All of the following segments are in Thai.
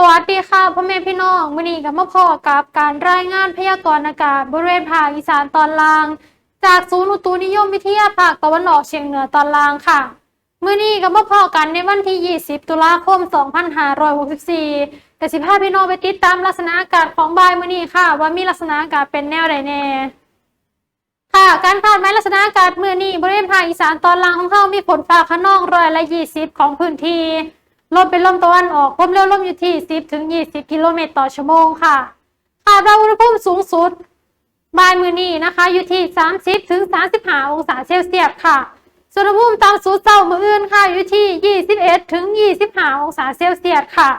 สวัสดีค่ะพ่อแม่พี่น้องมื้อนี้ก็มาพอกับการรายงานพยากรณ์อากาศบริเวณภาคอีสานตอนล่าง จากศูนย์อุตุนิยมวิทยาภาคตะวันออกเฉียงเหนือตอนล่างค่ะมื้อนี้ก็มาพอกันในวันที่ 20 ตุลาคม 2564แต่สิพาพี่น้องไปติดตามลักษณะอากาศของบ่ายมื้อนี้ค่ะ ว่ามีลักษณะอากาศเป็นแนวใดแน่ค่ะการคาดหมายลักษณะอากาศมื้อนี้บริเวณภาคอีสานตอนล่างของเรามีฝนฟ้าขนองร้อยละ 20 ของพื้นที่ ลมเป็นลมตะวันออกความเร็วลมอยู่ที่ 10 ถึง 20 กิโลเมตรต่อชั่วโมงค่ะคาดว่าอุณหภูมิสูงสุดบ่ายมื้อนี้นะคะ อยู่ที่ 30 ถึง 35 องศาเซลเซียสค่ะส่วนอุณหภูมิต่ำสุดเช้ามืออื่นค่ะ อยู่ที่ 21 ถึง 25 องศาเซลเซียสค่ะ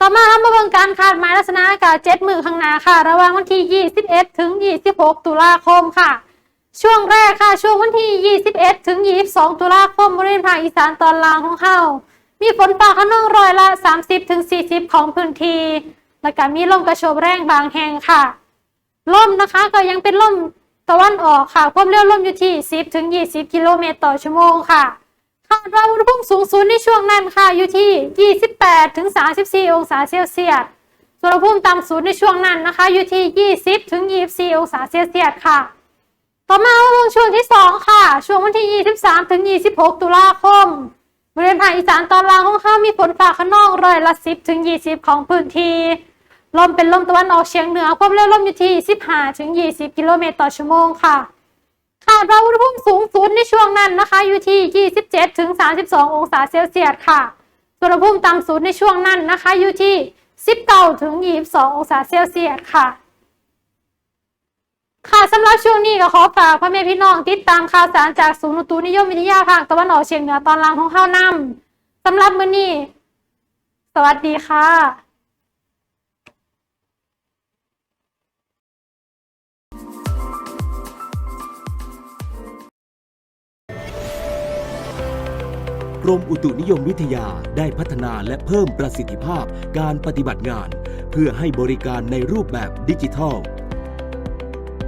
ต่อมาเรามาเบิ่งการคาดหมายลักษณะอากาศ7มื้อข้างหน้าค่ะ ระหว่างวันที่ 21 ถึง 26 ตุลาคมค่ะช่วงแรกค่ะ ช่วงวันที่ 21 ถึง 22 ตุลาคมบริเวณภาคอีสานตอนล่างของเฮา มีฝนฟ้าขนองร้อยละ 30ถึง40 ของพื้นที่ และก็มีลมกระโชกแรงบางแห่งค่ะ ลมนะคะก็ยังเป็นลมตะวันออกค่ะ ความเร็วลมอยู่ที่ 10ถึง20 กิโลเมตรต่อชั่วโมงค่ะ คาดว่าอุณหภูมิสูงสุดในช่วงนั้นค่ะ อยู่ที่ 28ถึง34 องศาเซลเซียส ส่วนอุณหภูมิต่ำสุดในช่วงนั้นนะคะ อยู่ที่ 20ถึง24 องศาเซลเซียสค่ะ ต่อมาช่วงที่ 2 ค่ะ ช่วงวันที่ 23ถึง26 ตุลาคม บริเวณภาคอีสานตอนล่างของข้ามีฝนฟ้าขนองร้อยละ 10 ถึง 20 ของพื้นที่ ลมเป็นลมตะวันออกเฉียงเหนือ ความเร็วลมอยู่ที่ 15 ถึง 20 กิโลเมตรต่อชั่วโมงค่ะคาดว่าอุณหภูมิสูงสุดในช่วงนั้นนะคะ อยู่ที่ 27 ถึง 32 องศาเซลเซียสค่ะอุณหภูมิต่ำสุดในช่วงนั้นนะคะ อยู่ที่ 19 ถึง 22 องศาเซลเซียสค่ะ ค่ะสำหรับช่วงนี้ก็ขอฝากพ่อแม่พี่น้องติดตามข่าวสารจากศูนย์อุตุนิยมวิทยาภาคตะวันออกเฉียงเหนือตอนล่างของเฮานำสำหรับมื้อนี้ สวัสดีค่ะกรมอุตุนิยมวิทยาได้พัฒนาและเพิ่มประสิทธิภาพการปฏิบัติงาน เพื่อให้บริการในรูปแบบดิจิทัล